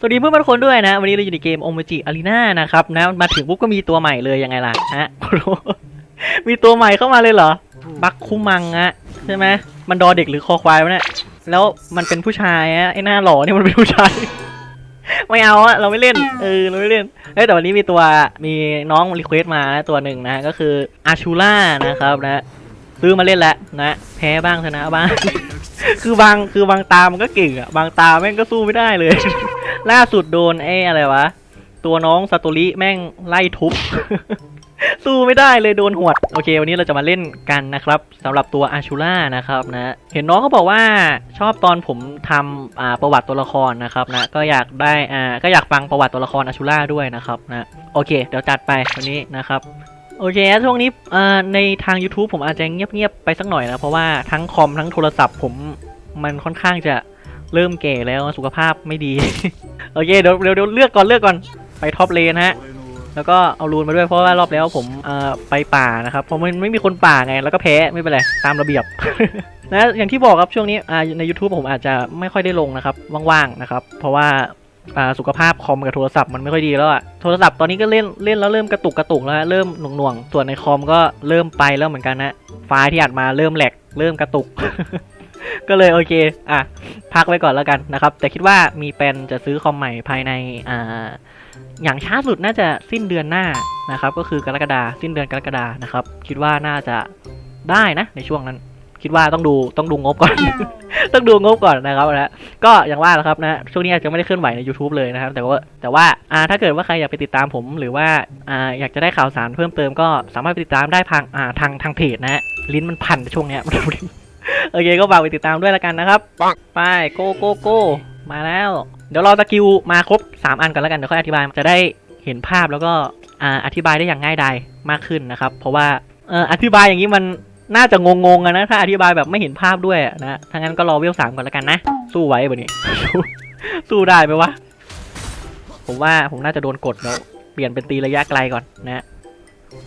สวัสดีเพื่อนๆทุกคนด้วยนะ วันนี้เราอยู่ในเกมโอมจิอารีนานะครับนะมาถึงปุ๊บก็มีตัวใหม่เลยยังไงล่ะฮะมีตัวใหม่เข้ามาเลยเหรอ บักคุมังอะใช่ไหมมันดอเด็กหรือคอควายวะเนี่ยแล้วมันเป็นผู้ชายอะไอ้หน้าหล่อนี่มันเป็นผู้ชาย ไม่เอาอะเราไม่เล่นเออเราไม่เล่นเฮ้ยแต่วันนี้มีตัวมีน้องรีเควสต์มานะตัวหนึ่งนะก็คืออาชูล่านะครับนะซื้อมาเล่นแล้วนะ แพ้บ้างชนะบ้าง คือบางคือบางตามันก็เก่งอะบางตาแม่งก็สู้ไม่ได้เลย ล่าสุดโดนไอ้อะไรวะ ตัวน้องซาโตริแม่งไล่ทุบ สู้ไม่ได้เลยโดนหวด โอเค วันนี้เราจะมาเล่นกันนะครับสำหรับตัวอาชูล่านะครับนะ เห็นน้องเขาบอกว่าชอบตอนผมทำอ่าประวัติตัวละครนะครับนะ ก็อยากได้อ่าก็อยากฟังประวัติตัวละครอาชูล่าด้วยนะครับนะ โอเค เดี๋ยวจัดไปวันนี้นะครับ โอเคช่วงนี้ในทาง YouTube ผมอาจจะเงียบๆไปสักหน่อยนะ เพราะว่าทั้งคอมทั้งโทรศัพท์ผมมันค่อนข้างจะเริ่มแก่แล้วสุขภาพไม่ดี โอเคเดี๋ยวเดี๋ยวเดี๋ยวเลือกก่อนเลือกก่อนไปท็อปเลนฮะ แล้วก็เอารูนมาด้วยเพราะว่ารอบแล้วผมไปป่านะครับเพราะมันไม่มีคนป่าไงแล้วก็แพ้ไม่เป็นไรตามระเบียบนะอย่างที่บอกครับช่วงนี้ใน YouTube ผมอาจจะไม่ค่อยได้ลงนะครับว่างๆนะครับ เพราะว่า สุขภาพคอมกับโทรศัพท์มันไม่ค่อยดีแล้วอะโทรศัพท์ตอนนี้ก็เล่นเล่นแล้วเริ่มกระตุกกระตุกแล้วฮะเริ่มหน่วงๆส่วนในคอมก็เริ่มไปแล้วเหมือนกันนะไฟล์ที่อัดมาเริ่มแหลกเริ่มกระตุก ก็เลยโอเคอะพักไว้ก่อนแล้วกันนะครับ แต่คิดว่ามีแปนจะซื้อคอมใหม่ภายในอ่าอย่างช้าสุดน่าจะสิ้นเดือนหน้านะครับ ก็คือกรกฎาสิ้นเดือนกรกฎานะครับ คิดว่าน่าจะได้นะในช่วงนั้น คิดว่าต้องดูต้องดูงบก่อน ต้องดูงบก่อนนะครับนะก็อย่างว่าแหละครับนะช่วงนี้อาจจะไม่ได้เคลื่อนไหวใน YouTube เลยนะครับ แต่ว่าแต่ว่าอ่าถ้าเกิดว่าใครอยากไปติดตามผม หรือว่าอ่าอยากจะได้ข่าวสารเพิ่มเติมก็สามารถไปติดตามได้ทางอ่าทางทางเพจนะฮะลิ้นมันพันช่วงเนี้ยโอเคก็ฝากไปติดตามด้วยแล้วกันนะครับไปโกโกโกมาแล้ว เดี๋ยวรอสกิลมาครบ 3 อันก่อนแล้วกันเดี๋ยวค่อยอธิบายจะได้เห็นภาพแล้วก็อ่าอธิบายได้อย่างง่ายดายมากขึ้นนะครับ เพราะว่าเอ่ออธิบายอย่างนี้มัน น่าจะงงๆนะถ้าอธิบายแบบไม่เห็นภาพด้วยอะนะถ้างั้นก็รอเวลสามก่อนแล้วกันนะ สู้ไหวแบบนี้สู้สู้ได้ไหมวะ ผมว่าผมน่าจะโดนกดแล้ว เปลี่ยนเป็นตีระยะไกลก่อนนะ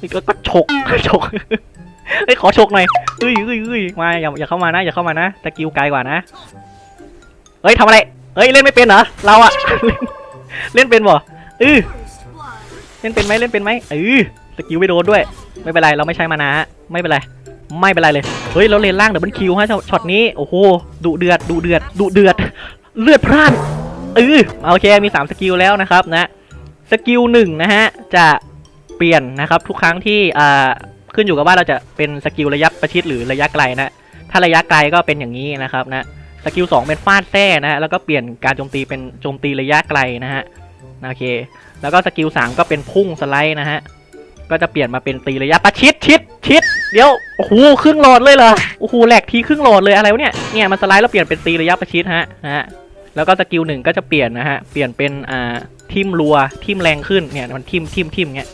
นี่ก็ก็ฉกฉกเฮ้ยขอฉกหน่อยเอ้ยเอ้ยเอ้ยมาอย่าอย่าเข้ามานะอย่าเข้ามานะสกิลไกลกว่านะเฮ้ยทำอะไรเฮ้ยเล่นไม่เป็นเหรอเราอะเล่นเป็นบ่เออเล่นเป็นไหมเล่นเป็นไหมเออสกิลไม่โดนด้วย ไม่เป็นไรเราไม่ใช้มานะฮะไม่เป็นไร ไม่เป็นไรเลย เฮ้ยเราเลนล่างเดี๋ยวมันคิวฮะช็อตนี้ โอ้โหดุเดือดดุเดือดดุเดือด เลือดพร่านเออโอเค มี 3 สกิลแล้วนะครับนะ สกิลหนึ่งนะฮะ จะเปลี่ยนนะครับ ทุกครั้งที่อ่าขึ้นอยู่กับว่าเราจะเป็นสกิลระยะประชิดหรือระยะไกลนะ ถ้าระยะไกลก็เป็นอย่างนี้นะครับนะ สกิล2เป็นฟาดแท้นะฮะ แล้วก็เปลี่ยนการโจมตีเป็นโจมตีระยะไกลนะฮะ โอเค แล้วก็สกิล3ก็เป็นพุ่งสไลด์นะฮะ ก็จะเปลี่ยนมาเป็นตีระยะประชิดชิดชิด เดี๋ยว โอ้โห ครึ่งหลอดเลยเหรอ โอ้โห แหลกทีครึ่งหลอดเลยอะไรวะเนี่ย เนี่ยมันสไลด์แล้วเปลี่ยนเป็นตีระยะประชิดฮะนะฮะ แล้วก็สกิลหนึ่งก็จะเปลี่ยนนะฮะ เปลี่ยนเป็นอ่าทิมรัวทิมแรงขึ้น เนี่ยมันทิมทิมทิมเงี้ย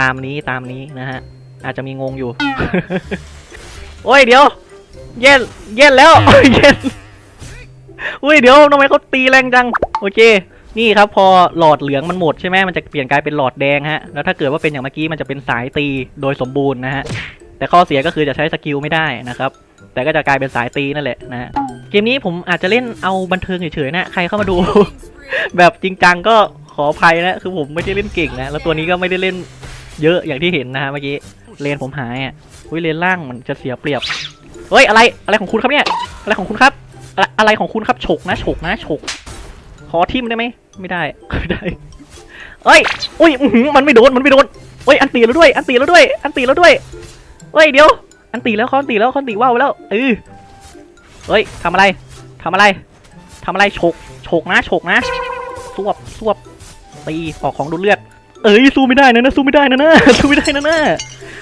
ตามนี้ตามนี้นะฮะ อาจจะมีงงอยู่ โอ้ยเดี๋ยว เย็นเย็นแล้วเย็นอุ้ยเดี๋ยวทำไมเขาตีแรงจัง โอเค นี่ครับพอหลอดเหลืองมันหมดใช่ไหมมันจะเปลี่ยนกลายเป็นหลอดแดงฮะแล้วถ้าเกิดว่าเป็นอย่างเมื่อกี้มันจะเป็นสายตีโดยสมบูรณ์นะฮะแต่ข้อเสียก็คือจะใช้สกิลไม่ได้นะครับแต่ก็จะกลายเป็นสายตีนั่นแหละนะเกมนี้ผมอาจจะเล่นเอาบันเทิงเฉยๆนะใครเข้ามาดู แบบจริงจังก็ขออภัยนะคือผมไม่ได้เล่นเก่งนะแล้วตัวนี้ก็ไม่ได้เล่นเยอะอย่างที่เห็นนะฮะเมื่อกี้เลนผมหายอะอุ้ยเลนล่างมันจะเสียเปรียบเฮ้ยอะไรอะไรของคุณครับเนี่ยอะไรของคุณครับ อะไรอะไรของคุณครับฉกนะฉกนะฉกขอทิมได้ไหม ไม่ได้ไม่ได้เอ้ยอุ้ยมันไม่โดนมันไม่โดนเฮ้ยอันตีแล้วด้วย อันตีแล้วด้วย อันตีแล้วด้วยเฮ้ยเดี๋ยว อันตีแล้วคอนตีแล้วคอนตีว่าวแล้วเออเฮ้ยทำอะไรทำอะไรทำอะไรฉกฉกนะฉกนะสวบสวบตีออกของดูดเลือด เอ้ยสู้ไม่ได้นะนะสู้ไม่ได้นะนะสู้ไม่ได้นะนะ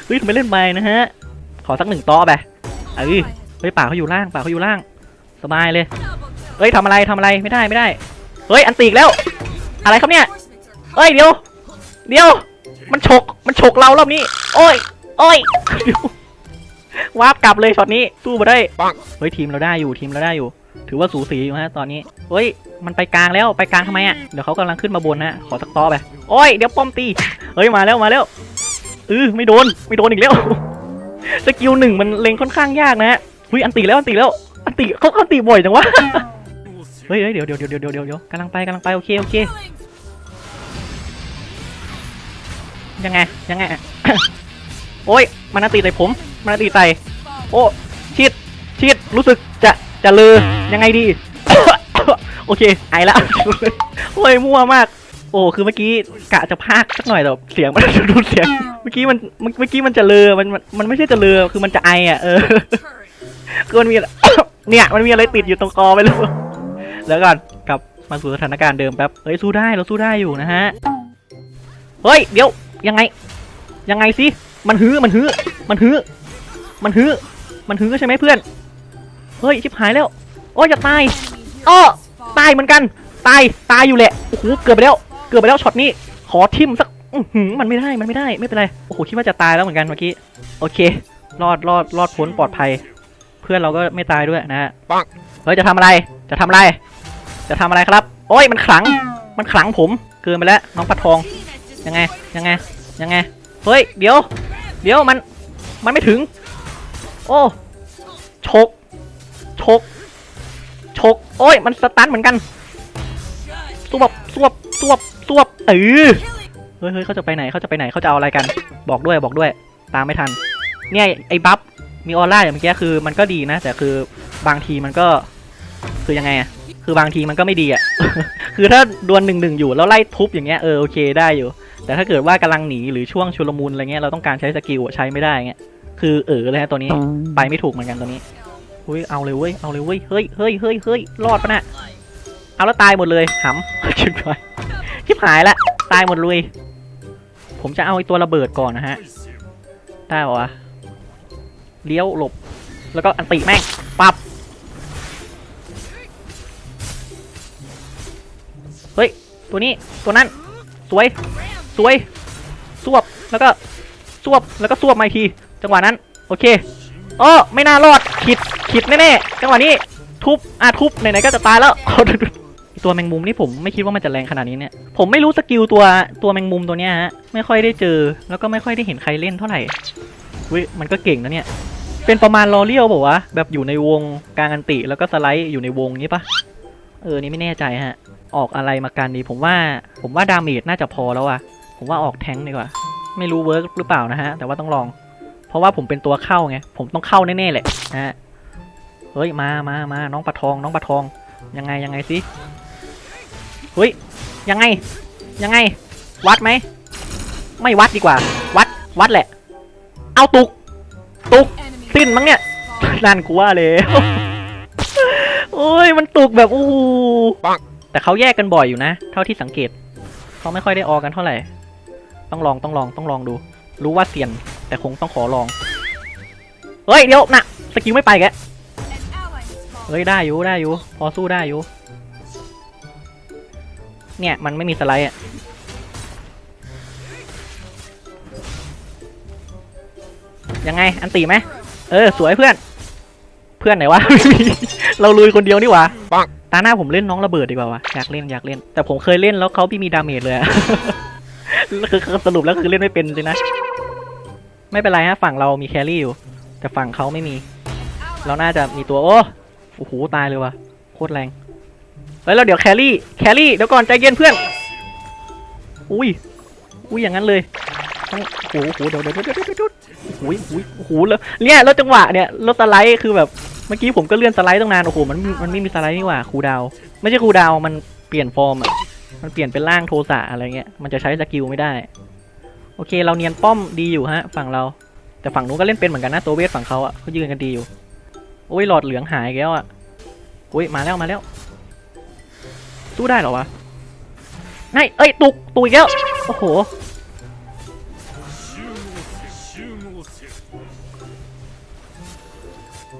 เฮ้ยทำไมเล่นไปนะฮะ ขอสักหนึ่งต่อไปเอ้ยเฮ้ยป่าเขาอยู่ล่างป่าเขาอยู่ล่าง สบายเลยเฮ้ยทำอะไรทำอะไรไม่ได้ไม่ได้ ฮ้ยอันตีอีกแล้ว อะไรครับเนี่ยเฮ้ยเดี๋ยว เดี๋ยว มันฉกมันฉกเรารอบนี้ โอ้ยโอ้ยเดี๋ยววาร์ปกลับเลยช็อตนี้สู้มาได้เฮ้ยทีมเราได้อยู่ทีมเราได้อยู่ ถือว่าสูสีอยู่ฮะตอนนี้เฮ้ยมันไปกลางแล้วไปกลางทำไมอะเดี๋ยวเขากำลังขึ้นมาบนฮะขอสักต่อไปโอ้ยเดี๋ยวป้อมตีเฮ้ยมาแล้วมาแล้วเออไม่โดนไม่โดนอีกแล้วสกิลหนึ่งมันเล็งค่อนข้างยากนะฮะอุ้ยอันตีแล้วอันตีแล้ว อันตีเขาอันตีบ่อยจังวะ เฮ้ยเฮ้ยเดี๋ยวเดี๋ยวเดี๋ยวเดี๋ยวเดี๋ยวเดี๋ยวกำลังไปกำลังไปโอเคโอเคยังไงยังไงโอ้ยมันนาตีใส่ผมมันนาตีใส่โอ้ชิดชิดรู้สึกจะจะเลอยังไงดีโอเคไอละโอ้ยมั่วมาก โอ้คือเมื่อกี้กะจะพากสักหน่อยแต่เสียงมันดูเสียงเมื่อกี้มันเมื่อกี้มันจะเลือมันมันมันไม่ใช่จะเลือคือมันจะไออะเออคือมันมีเนี่ยมันมีอะไรติดอยู่ตรงคอไปเลย แล้วก่อนกลับมาสู่สถานการณ์เดิมแป๊บเฮ้ยสู้ได้เราสู้ได้อยู่นะฮะเฮ้ยเดี๋ยวยังไง ยังไงสิมันฮื้อมันฮื้อมันฮื้อมันฮื้อมันฮื้อใช่ไหมเพื่อนเฮ้ยชิบหายแล้ว โอ้ยจะตายอ้อตายเหมือนกันตายตายอยู่แหละโอ้โหเกือบไปแล้ว เกือบไปแล้วช็อตนี้ขอทิมสักอื้อหือมันไม่ได้มันไม่ได้ไม่เป็นไรโอ้โหคิดว่าจะตายแล้วเหมือนกันเมื่อกี้โอเค รอดรอดรอดพ้นปลอดภัย เพื่อนเราก็ไม่ตายด้วยนะฮะปังเฮ้ยจะทำอะไรจะทำอะไร จะทำอะไรครับ โอ้ยมันขลัง มันขลังผม เกินไปแล้วน้องปลาทอง ยังไง ยังไง ยังไง เฮ้ย เดี๋ยว เดี๋ยวมัน มันไม่ถึง โอ้ ชก ชก ชก โอ้ย มันสตันเหมือนกันสวบสวบสวบสวบเออเฮ้ยเฮ้ยเขาจะไปไหนเขาจะไปไหนเขาจะเอาอะไรกัน บอกด้วย บอกด้วย ตามไม่ทัน เนี่ย ไอ้บัฟ มีออร่าอย่างเมื่อกี้คือมันก็ดีนะ แต่คือบางทีมันก็ คือยังไงอะ คือบางทีมันก็ไม่ดีอะคือถ้าดวลหนึ่งหนึ่งอยู่แล้วไล่ทุบอย่างเงี้ยเออโอเคได้อยู่ แต่ถ้าเกิดว่ากำลังหนีหรือช่วงชุลมุนอะไรเงี้ยเราต้องการใช้สกิลอะใช้ไม่ได้เงี้ย คือเออเลยฮะตัวนี้ไปไม่ถูกเหมือนกันตัวนี้อุ้ยเอาเลยเว้ยเอาเลยเว้ยเฮ้ยเฮ้ยเฮ้ยเฮ้ยรอดปะน่ะเอาแล้วตายหมดเลยหำชิบหายชิบหายละตายหมดเลย ผมจะเอาไอ้ตัวระเบิดก่อนนะฮะได้ปะวะเลี้ยวหลบ แล้วก็อันติแม่งปับ เฮ้ย ตัวนี้ ตัวนั้น สวย สวย สวบ แล้วก็ สวบ แล้วก็สวบมาอีกที จังหวะนั้น โอเคโอ้ไม่น่ารอด ขิด ขิดแน่ๆ จังหวะนี้ ทุบ อะทุบ ไหนๆ ก็จะตายแล้วตัวแมงมุมนี่ผมไม่คิดว่ามันจะแรงขนาดนี้เนี่ย ผมไม่รู้สกิลตัวตัวแมงมุมตัวเนี้ยฮะ ไม่ค่อยได้เจอ แล้วก็ไม่ค่อยได้เห็นใครเล่นเท่าไหร่วิมันก็เก่งนะเนี่ย เป็นประมาณลอเลียวบอกว่าวะแบบอยู่ในวงกลางอันติแล้วก็สไลด์อยู่ในวงนี้ปะเออ นี่ไม่แน่ใจฮะ ออกอะไรมากันดีผมว่าผมว่าดาเมจน่าจะพอแล้วอะผมว่าออกแทงค์ดีกว่า ไม่รู้เวิร์กหรือเปล่านะฮะ แต่ว่าต้องลอง เพราะว่าผมเป็นตัวเข้าไง ผมต้องเข้าแน่ๆแหละนะฮะเฮ้ยมามามาน้องปลาทอง น้องปลาทอง ยังไงยังไงสิเฮ้ยยังไง ยังไง วัดไหม ไม่วัดดีกว่า วัดวัดแหละ เอาตุก ตุกสิ้นมั้งเนี่ยนั่นกูว่าเลย โอ้ยมันตุกแบบอู้หูปัง แต่เขาแยกกันบ่อยอยู่นะ เท่าที่สังเกต เขาไม่ค่อยได้ออกกันเท่าไหร่ ต้องลองต้องลองต้องลองดู รู้ว่าเสี่ยนแต่คงต้องขอลอง เฮ้ยเดี๋ยวนะสกิลไม่ไปแกเฮ้ยได้อยู่ได้อยู่พอสู้ได้อยู่ เนี่ยมันไม่มีสไลด์อะยังไงอันตีไหมเออ สวยเพื่อน เพื่อนไหนวะ เราลุยคนเดียวนี่หว่าปัง ตาหน้าผมเล่นน้องระเบิดดีกว่าวะอยากเล่นอยากเล่น แต่ผมเคยเล่นแล้วเขาพี่มีดาเมจเลยอะคือสรุปแล้วคือเล่นไม่เป็นสินะ ไม่เป็นไรฮะฝั่งเรามีแครี่อยู่ แต่ฝั่งเขาไม่มี เราน่าจะมีตัวโอ้โอ้โหตายเลยวะโคตรแรงเฮ้ยแล้วเดี๋ยวแครี่แครี่เดี๋ยวก่อนใจเย็นเพื่อนอุ้ยอุ้ยอย่างนั้นเลยต้องโอ้โหเดี๋ยวเดี๋ยวเดี๋ยวเดี๋ยวเดี๋ยวโอ้ยโอ้ยโอ้โหแล้วเนี่ยแล้วจังหวะเนี่ยแล้วสไลด์คือแบบ เมื่อกี้ผมก็เลื่อนสไลด์ตั้งนานโอ้โหมันมันไม่มีสไลด์นี่หว่าครูดาว ไม่ใช่ครูดาวมันเปลี่ยนฟอร์มอะมันเปลี่ยนเป็นร่างโทสะอะไรเงี้ยมันจะใช้สกิลไม่ได้ โอเคเราเนียนป้อมดีอยู่ฮะ ฝั่งเรา แต่ฝั่งนู้นก็เล่นเป็นเหมือนกันนะตัวเวทฝั่งเขาอะเขายืนกันดีอยู่โอ้ยหลอดเหลืองหายแล้วอะอุ้ยมาแล้วมาแล้วสู้ได้เหรอวะนายเอ้ยตุกตุกอีกแล้วโอ้โห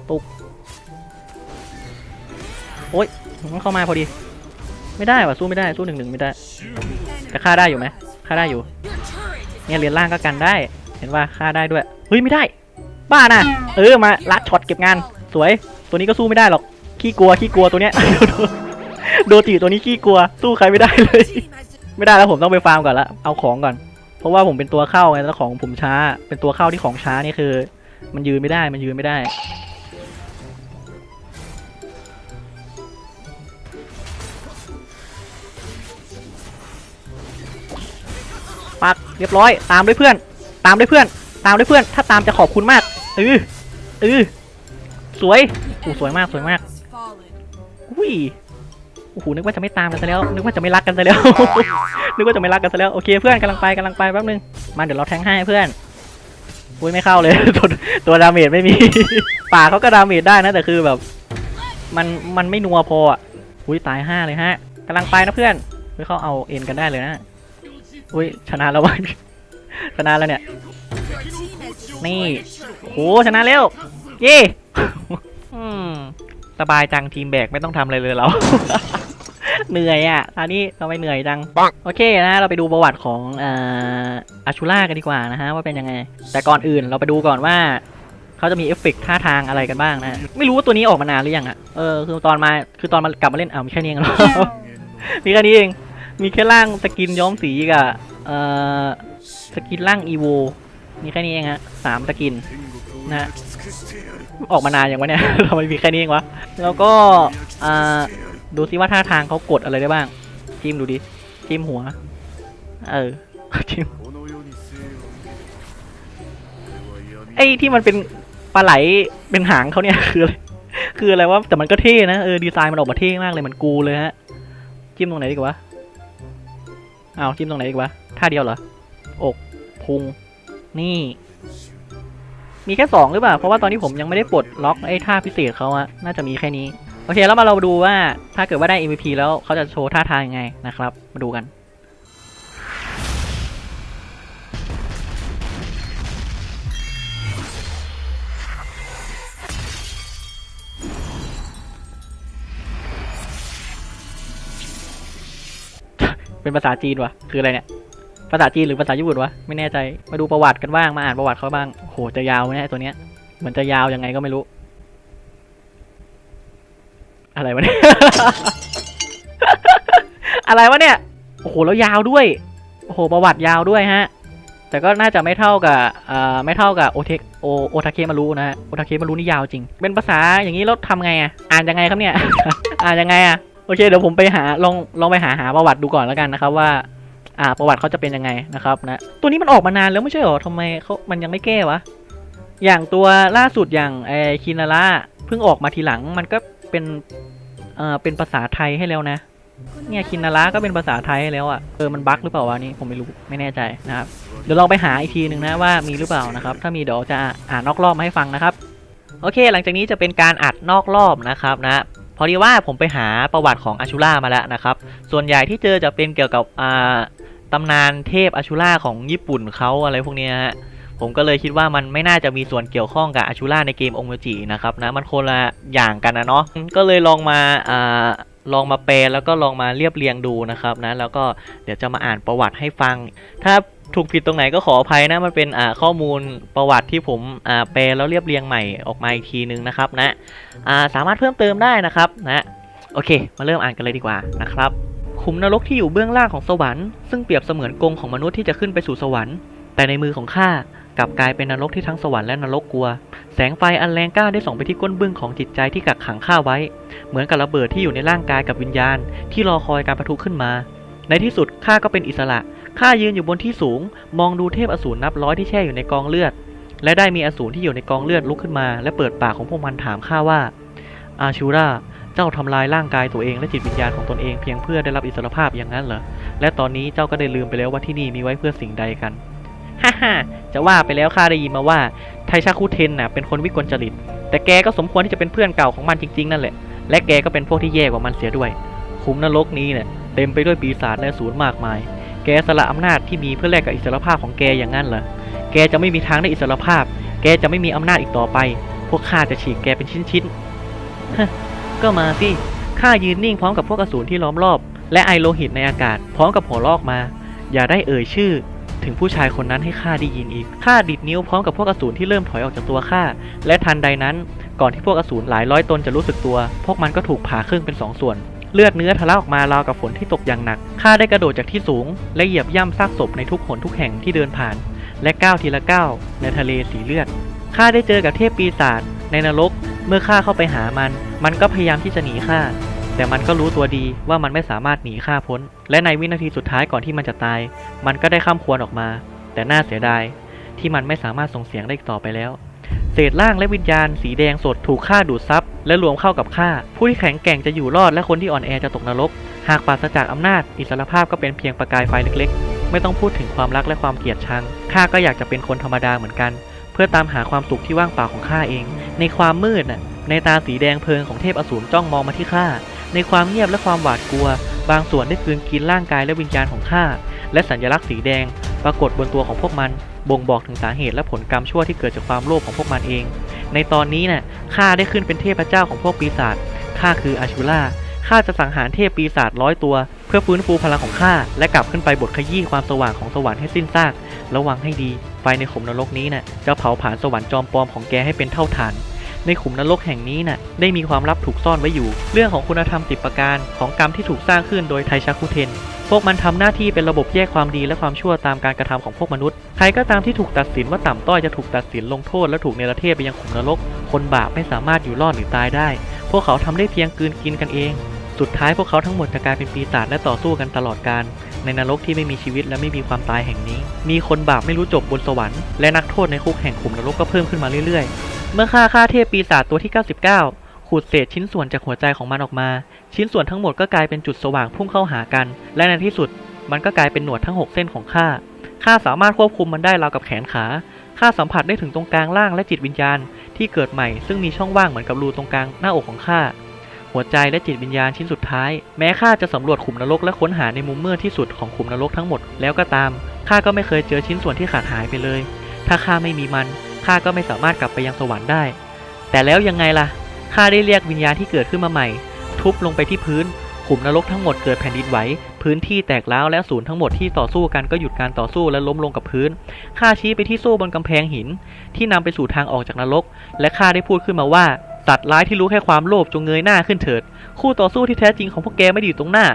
ตุ๊กโอ้ยมันเข้ามาพอดี ไม่ได้ว่ะสู้ไม่ได้สู้หนึ่งหนึ่งไม่ได้แต่ฆ่าได้อยู่ไหมฆ่าได้อยู่เนี่ยเรียนล่างก็กันได้ เห็นว่าฆ่าได้ด้วยเฮ้ยไม่ได้ บ้าน่ะเออมาลัดช็อตเก็บงานสวย ตัวนี้ก็สู้ไม่ได้หรอกขี้กลัวขี้กลัวตัวเนี้ยโดจิตัวนี้ขี้กลัวสู้ใครไม่ได้เลย ไม่ได้แล้วผมต้องไปฟาร์มก่อนละเอาของก่อน เพราะว่าผมเป็นตัวเข้าไงแล้วของผมช้า เป็นตัวเข้าที่ของช้านี่คือ มันยืนไม่ได้ มันยืนไม่ได้ ปักเรียบร้อย ตามด้วยเพื่อน ตามด้วยเพื่อน ตามด้วยเพื่อน ถ้าตามจะขอบคุณมากเออเออสวยโอ้สวยมาก สวยมาก อุ้ยโอ้โหนึกว่าจะไม่ตามกันซะแล้ว นึกว่าจะไม่รักกันซะแล้ว นึกว่าจะไม่รักกันซะแล้ว โอเคเพื่อนกำลังไปกำลังไปแป๊บนึง มาเดี๋ยวเราแทงให้เพื่อน อุ้ยไม่เข้าเลยตัวตัวดาเมจไม่มี ป่าเขาก็ดาเมจได้นะ แต่คือแบบ มันมันไม่นัวพออะอุ้ยตายห้าเลยฮะกำลังไปนะเพื่อนเฮ้ยเขาเอาเอ็นกันได้เลยนะอุ้ยชนะแล้ววะชนะแล้วเนี่ย นี่โหชนะแล้วเย้อืมสบายจังทีมแบกไม่ต้องทำอะไรเลยเรา เหนื่อยอะอันนี้ทำไมเหนื่อยจังปัง โอเคนะเราไปดูประวัติของเอ่ออาชูล่ากันดีกว่านะฮะว่าเป็นยังไง แต่ก่อนอื่นเราไปดูก่อนว่าเขาจะมีเอฟเฟกต์ท่าทางอะไรกันบ้างนะไม่รู้ว่าตัวนี้ออกมานานหรือยังอะเออคือตอนมาคือตอนมากลับมาเล่นอ้าวมีแค่นี้เองเหรอมีแค่นี้เองมีแค่ร่างสกินย้อมสีกับเอ่อสกินร่างอีโวมีแค่นี้เองฮะสามสกินนะออกมานานอย่างวะเนี่ยทำไมมีแค่นี้เองวะแล้วก็อ่า ดูซิว่าท่าทางเขากดอะไรได้บ้าง จิ้มดูดิ จิ้มหัว เออ จิ้ม ไอ้ที่มันเป็นปลาไหล เป็นหางเขาเนี่ยคืออะไร คืออะไรวะ แต่มันก็เท่นะ เออ ดีไซน์มันออกมาเท่มากเลย มันกูเลยฮะ จิ้มตรงไหนดีกว่าอ้าจิ้มตรงไหนดีกว่าท่าเดียวเหรอ อก พุง นี่ มีแค่สองหรือเปล่า เพราะว่าตอนนี้ผมยังไม่ได้ปลดล็อกไอ้ท่าพิเศษเขาอะน่าจะมีแค่นี้ โอเคแล้วมาเราดูว่าถ้าเกิดว่าได้ MVP แล้วเขาจะโชว์ท่าทางยังไงนะครับ มาดูกันเป็นภาษาจีนวะคืออะไรเนี่ย ภาษาจีนหรือภาษาญี่ปุ่นวะ ไม่แน่ใจ มาดูประวัติกันบ้าง มาอ่านประวัติเขาบ้าง โห จะยาวไหมเนี่ยไอ้ตัวเนี้ย เหมือนจะยาวยังไงก็ไม่รู้ อะไรวะเนี่ย อะไรวะเนี่ย โอ้โหแล้วยาวด้วย โอ้โหประวัติยาวด้วยฮะ แต่ก็น่าจะไม่เท่ากับอ่าไม่เท่ากับโอเทโอโอทาเคมารุนะฮะโอทาเคมารุนี่ยาวจริง เป็นภาษาอย่างนี้แล้วทำไงอะ อ่านยังไงครับเนี่ย อ่านยังไงอะ โอเคเดี๋ยวผมไปหาลองลองไปหาหาประวัติดูก่อนแล้วกันนะครับว่าอ่าประวัติเขาจะเป็นยังไงนะครับนะ ตัวนี้มันออกมานานแล้วไม่ใช่หรอทำไมเขามันยังไม่แก้วะ อย่างตัวล่าสุดอย่างไอคินาร่าเพิ่งออกมาทีหลังมันก็ เป็นเอ่อเป็นภาษาไทยให้แล้วนะ เนี่ยคินาร่าก็เป็นภาษาไทยให้แล้วอะ่ะเออมันบั๊กหรือเปล่าวะนี่ผมไม่รู้ไม่แน่ใจนะครับเดี๋ยวลองไปหาอีกทีหนึ่งนะว่ามีหรือเปล่านะครับ ถ้ามีเดี๋ยวจะอ่านนอกรอบมาให้ฟังนะครับ โอเค หลังจากนี้จะเป็นการอัดนอกรอบนะครับนะพอดีว่าผมไปหาประวัติของอาชูล่ามาแล้วนะครับ ส่วนใหญ่ที่เจอจะเป็นเกี่ยวกับอ่าตำนานเทพอาชูล่าของญี่ปุ่นเขาอะไรพวกเนี้ยฮะ ผมก็เลยคิดว่ามันไม่น่าจะมีส่วนเกี่ยวข้องกับอาชูล่าในเกมองเมจินะครับนะมันคนละอย่างกันนะเนาะก็เลยลองมาอ่าลองมาแปลแล้วก็ลองมาเรียบเรียงดูนะครับนะแล้วก็เดี๋ยวจะมาอ่านประวัติให้ฟัง ถ้าถูกผิดตรงไหนก็ขออภัยนะมันเป็นข้อมูลประวัติที่ผมแปลแล้วเรียบเรียงใหม่ออกมาอีกทีนึงนะครับนะาสามารถเพิ่มเติมได้นะครับนะโอเค มาเริ่มอ่านกันเลยดีกว่านะครับขุมนรกที่อยู่เบื้องล่างของสวรรค์ซึ่งเปรียบเสมือนกรงของมนุษย์ที่จะขึ้นไปสู่สวรรค์ แต่ในมือของข้า กลับกลายเป็นนรกที่ทั้งสวรรค์และนรกกลัว แสงไฟอันแรงกล้าได้ส่องไปที่ก้นบึ้งของจิตใจที่กักขังข้าไว้ เหมือนกับระเบิดที่อยู่ในร่างกายกับวิญญาณ ที่รอคอยการประทุขึ้นมา ในที่สุดข้าก็เป็นอิสระ ข้ายืนอยู่บนที่สูง มองดูเทพอสูรนับร้อยที่แช่อยู่ในกองเลือด และได้มีอสูรที่อยู่ในกองเลือดลุกขึ้นมา และเปิดปากของพวกมันถามข้าว่า อาชูราเจ้าทำลายร่างกายตัวเองและจิตวิญญาณของตนเองเพียงเพื่อได้รับอิสรภาพอย่างนั้นเหรอ และตอนนี้เจ้าก็ได้ลืมไปแล้วว่าที่นี่มีไว้เพื่อสิ่งใดกัน ฮ่าฮ่าจะว่าไปแล้วข้าได้ยินมาว่าไทชาคุเทนน่ะเป็นคนวิกลจริต แต่แกก็สมควรที่จะเป็นเพื่อนเก่าของมันจริงๆนั่นแหละ และแกก็เป็นพวกที่แย่กว่ามันเสียด้วยขุมนรกนี้เนี่ยเต็มไปด้วยปีศาจและอสูรมากมาย แกสละอำนาจที่มีเพื่อแลกกับอิสรภาพของแกอย่างนั้นเหรอ แกจะไม่มีทางได้อิสรภาพ แกจะไม่มีอำนาจอีกต่อไป พวกข้าจะฉีกแกเป็นชิ้นๆก็มาสิ ข้ายืนนิ่งพร้อมกับพวกอสูรที่ล้อมรอบ และไอโลหิตในอากาศ พร้อมกับหัวลอกมา อย่าได้เอ่ยชื่อ ถึงผู้ชายคนนั้นให้ข้าได้ยินอีกข้าดิดนิ้วพร้อมกับพวกอสูรที่เริ่มถอยออกจากตัวข้าและทันใดนั้น ก่อนที่พวกอสูรหลายร้อยตนจะรู้สึกตัว พวกมันก็ถูกผ่าครึ่งเป็นสองส่วน เลือดเนื้อทะลักออกมาราวกับฝนที่ตกอย่างหนักข้าได้กระโดดจากที่สูง และเหยียบย่ำซากศพในทุกหนทุกแห่งที่เดินผ่าน และก้าวทีละก้าวในทะเลสีเลือดข้าได้เจอกับเทพปีศาจในนรก เมื่อข้าเข้าไปหามัน มันก็พยายามที่จะหนีข้า แต่มันก็รู้ตัวดีว่ามันไม่สามารถหนีข้าพ้น และในวินาทีสุดท้ายก่อนที่มันจะตาย มันก็ได้ข้ามควรออกมา แต่น่าเสียดาย ที่มันไม่สามารถส่งเสียงได้อีกต่อไปแล้ว เศษร่างและวิญญาณสีแดงสดถูกฆ่าดูดซับและรวมเข้ากับข้าผู้ที่แข็งแกร่งจะอยู่รอดและคนที่อ่อนแอจะตกนรก หากปราศจากอำนาจ อิสรภาพก็เป็นเพียงประกายไฟเล็กๆ ไม่ต้องพูดถึงความรักและความเกลียดชังข้าก็อยากจะเป็นคนธรรมดาเหมือนกัน เพื่อตามหาความสุขที่ว่างเปล่าของข้าเอง ในความมืดน่ะในตาสีแดงเพลิงของเทพอสูรจ้องมองมาที่ข้า ในความเงียบและความหวาดกลัว บางส่วนได้กลืนกินร่างกายและวิญญาณของข้าและสัญลักษณ์สีแดง ปรากฏบนตัวของพวกมัน บ่งบอกถึงสาเหตุและผลกรรมชั่วที่เกิดจากความโลภของพวกมันเอง ในตอนนี้น่ะข้าได้ขึ้นเป็นเทพเจ้าของพวกปีศาจข้าคืออาชูล่าข้าจะสังหารเทพปีศาจร้อยตัว เพื่อฟื้นฟูพลังของข้าและกลับขึ้นไปบทขยี้ความสว่างของสวรรค์ให้สิ้นซาก ระวังให้ดี ไฟในขุมนรกนี้น่ะจะเผาผลาญสวรรค์จอมปลอมของแกให้เป็นเท่าฐาน ในขุมนรกแห่งนี้น่ะได้มีความลับถูกซ่อนไว้อยู่ เรื่องของคุณธรรมสิประการของกรรมที่ถูกสร้างขึ้นโดยไทชักคุเทน พวกมันทำหน้าที่เป็นระบบแยกความดีและความชั่วตามการกระทำของพวกมนุษย์ ใครก็ตามที่ถูกตัดสินว่าต่ำต้อยจะถูกตัดสินลงโทษและถูกเนรเทศไปยังขุมนรก คนบาปไม่สามารถอยู่รอดหรือตายได้ พวกเขาทำได้เพียงกืนกินกันเอง สุดท้ายพวกเขาทั้งหมดจะกลายเป็นปีศาจและต่อสู้กันตลอดกาลในนรกที่ไม่มีชีวิตและไม่มีความตายแห่งนี้ มีคนบาปไม่รู้จบบนสวรรค์และนักโทษในคุกแห่งขุมนรกก็เพิ่มขึ้นมาเรื่อยๆ เมื่อฆ่าฆ่าเทพปีศาจตัวที่ 99 ขูดเศษชิ้นส่วนจากหัวใจของมันออกมา ชิ้นส่วนทั้งหมดก็กลายเป็นจุดสว่างพุ่งเข้าหากัน และในที่สุดมันก็กลายเป็นหนวดทั้ง 6 เส้นของข้าข้าสามารถควบคุมมันได้ราวกับแขนขาข้าสัมผัสได้ถึงตรงกลางล่างและจิตวิญญาณที่เกิดใหม่ซึ่งมีช่องว่างเหมือนกับรูตรงกลางหน้าอกของข้าหัวใจและจิตวิญญาณชิ้นสุดท้าย แม้ข้าจะสำรวจขุมนรกและค้นหาในมุมมืดที่สุดของขุมนรกทั้งหมดแล้วก็ตามข้าก็ไม่เคยเจอชิ้นส่วนที่ขาดหายไปเลย ถ้าข้าไม่มีมัน ข้าก็ไม่สามารถกลับไปยังสวรรค์ได้ แต่แล้วยังไงล่ะข้าได้เรียกวิญญาณที่เกิดขึ้นมาใหม่ ทุบลงไปที่พื้นขุมนรกทั้งหมดเกิดแผ่นดินไหว พื้นที่แตกร้าวและศูนย์ทั้งหมดที่ต่อสู้กันก็หยุดการต่อสู้และล้มลงกับพื้น ข้าชี้ไปที่โซ่บนกำแพงหิน ที่นำไปสู่ทางออกจากนรก และข้าได้พูดขึ้นมาว่าสัตว์ร้ายที่รู้แค่ความโลภจงเงยหน้าขึ้นเถิด คู่ต่อสู้ที่แท้จริงของพวกแกไม่ได้อยู่ตรงหน้า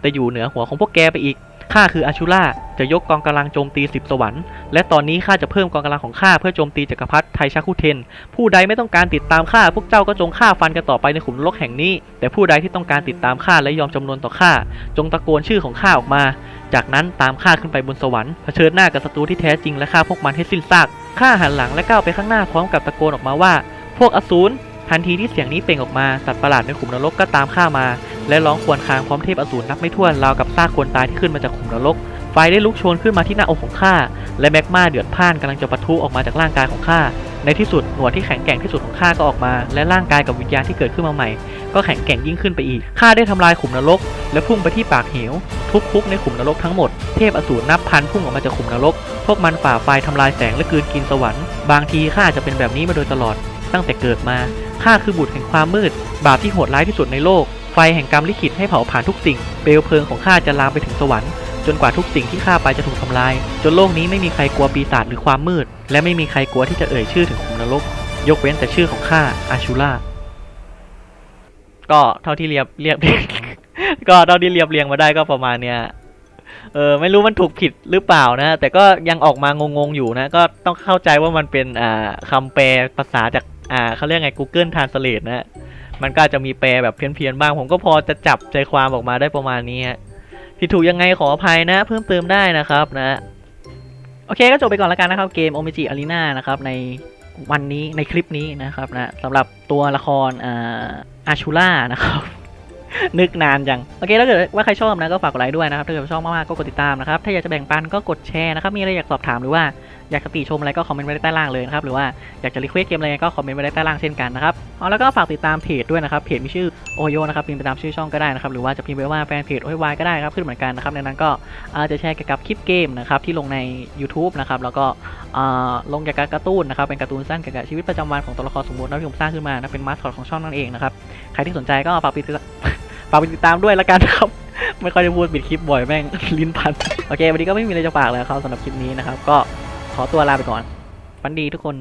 แต่อยู่เหนือหัวของพวกแกไปอีก ข้าคืออาชูล่าจะยกกองกำลังโจมตีสิบสวรรค์และตอนนี้ข้าจะเพิ่มกองกำลังของข้าเพื่อโจมตีจักรพรรดิไทชาคุเทน ผู้ใดไม่ต้องการติดตามข้าพวกเจ้าก็จงฆ่าฟันกันต่อไปในขุมนรกแห่งนี้ แต่ผู้ใดที่ต้องการติดตามข้าและยอมจำนวนต่อข้าจงตะโกนชื่อของข้าออกมา จากนั้นตามข้าขึ้นไปบนสวรรค์เผชิญหน้ากับศัตรูที่แท้จริงและฆ่าพวกมันให้สิ้นซากข้าหันหลังและก้าวไปข้างหน้าพร้อมกับตะโกนออกมาว่า พวกอสูร ทันทีที่เสียงนี้เปล่งออกมาสัตว์ประหลาดในขุมนรกก็ตามข้ามา และร้องครวญครางพร้อมเทพอสูรนับไม่ถ้วนราวกับซากคนตายที่ขึ้นมาจากขุมนรก ไฟได้ลุกโชนขึ้นมาที่หน้าอกของข้าและแมกมาเดือดพ่านกำลังจะปะทุออกมาจากร่างกายของข้าในที่สุดหนวดที่แข็งแกร่งที่สุดของข้าก็ออกมา และร่างกายกับวิญญาณที่เกิดขึ้นมาใหม่ ก็แข็งแกร่งยิ่งขึ้นไปอีกข้าได้ทำลายขุมนรก และพุ่งไปที่ปากเหว ทุบคุกในขุมนรกทั้งหมดเทพอสูรนับพันพุ่งออกมาจากขุมนรก พวกมันฝ่าไฟทำลายแสงและกืนกินสวรรค์ บางทีข้าจะเป็นแบบนี้มาโดยตลอดตั้งแต่เกิดมา ข้าคือบุตรแห่งความมืด บาปที่โหดร้ายที่สุดในโลก ไฟแห่งกรรมลิขิตให้เผาผ่านทุกสิ่ง เปลวเพลิงของข้าจะลามไปถึงสวรรค์ จนกว่าทุกสิ่งที่ข้าไปจะถูกทำลาย จนโลกนี้ไม่มีใครกลัวปีศาจหรือความมืด และไม่มีใครกลัวที่จะเอ่ยชื่อถึงขุมนรก ยกเว้นแต่ชื่อของข้าอาชูล่าก็เท่าที่เรียบเรียบก็เท่าที่เรียบเรียงมาได้ก็ประมาณเนี้ยเออไม่รู้มันถูกผิดหรือเปล่านะ แต่ก็ยังออกมางงๆอยู่นะ ก็ต้องเข้าใจว่ามันเป็นอ่าคำแปลภาษาจาก อ่าเขาเรียกไง Google Translate นะ มันก็จะมีแปลแบบเพี้ยนๆบ้าง ผมก็พอจะจับใจความออกมาได้ประมาณนี้ฮะผิดถูกยังไงขออภัยนะ เพิ่มเติมได้นะครับนะ โอเคก็จบไปก่อนแล้วกันนะครับ เกม o m e g i Arena นะครับในวันนี้ในคลิปนี้นะครับนะสำหรับตัวละครอ่าอาชูล่านะครับ นึกนานจัง โอเค ถ้าเกิดว่าใครชอบนะก็ฝากกดไลค์ด้วยนะครับ ถ้าเกิดว่าชอบมากๆก็กดติดตามนะครับ ถ้าอยากจะแบ่งปันก็กดแชร์นะครับ มีอะไรอยากสอบถามหรือว่า อยากจะติชมอะไรก็คอมเมนต์ไว้ใต้ล่างเลยนะครับหรือว่าอยากจะรีเควสเกมอะไรก็คอมเมนต์ไว้ใต้ล่างเช่นกันนะครับเอาแล้วก็ฝากติดตามเพจด้วยนะครับเพจมีชื่อโอโยนะครับพิมพ์ไปตามชื่อช่องก็ได้นะครับหรือว่าจะพิมพ์ไปว่าแฟนเพจโอยวายก็ได้ครับขึ้นเหมือนกันนะครับในนั้นก็อาจะแชร์เกี่ยวกับคลิปเกมนะครับที่ลงใน YouTube นะครับแล้วก็อ่าลงเกี่ยวกับการ์ตูนนะครับเป็นการ์ตูนสั้นเกี่ยวกับชีวิตประจำวันของตัวละครสมมตินะที่ผมสร้างขึ้นมานะเป็นมาสคอตของช่องนั่นเองนะครับใครที่สนใจก็ฝากไปติดตามฝากไปติดตามด้วยละกันครับไม่ค่อยได้พูดปิดคลิปบ่อยแม่งลิ้นพัน โอเค วันนี้ก็ไม่มีอะไรจะฝากแล้วครับสำหรับคลิปนี้นะครับ ก็ ขอตัวลาไปก่อนฝันดีทุกคน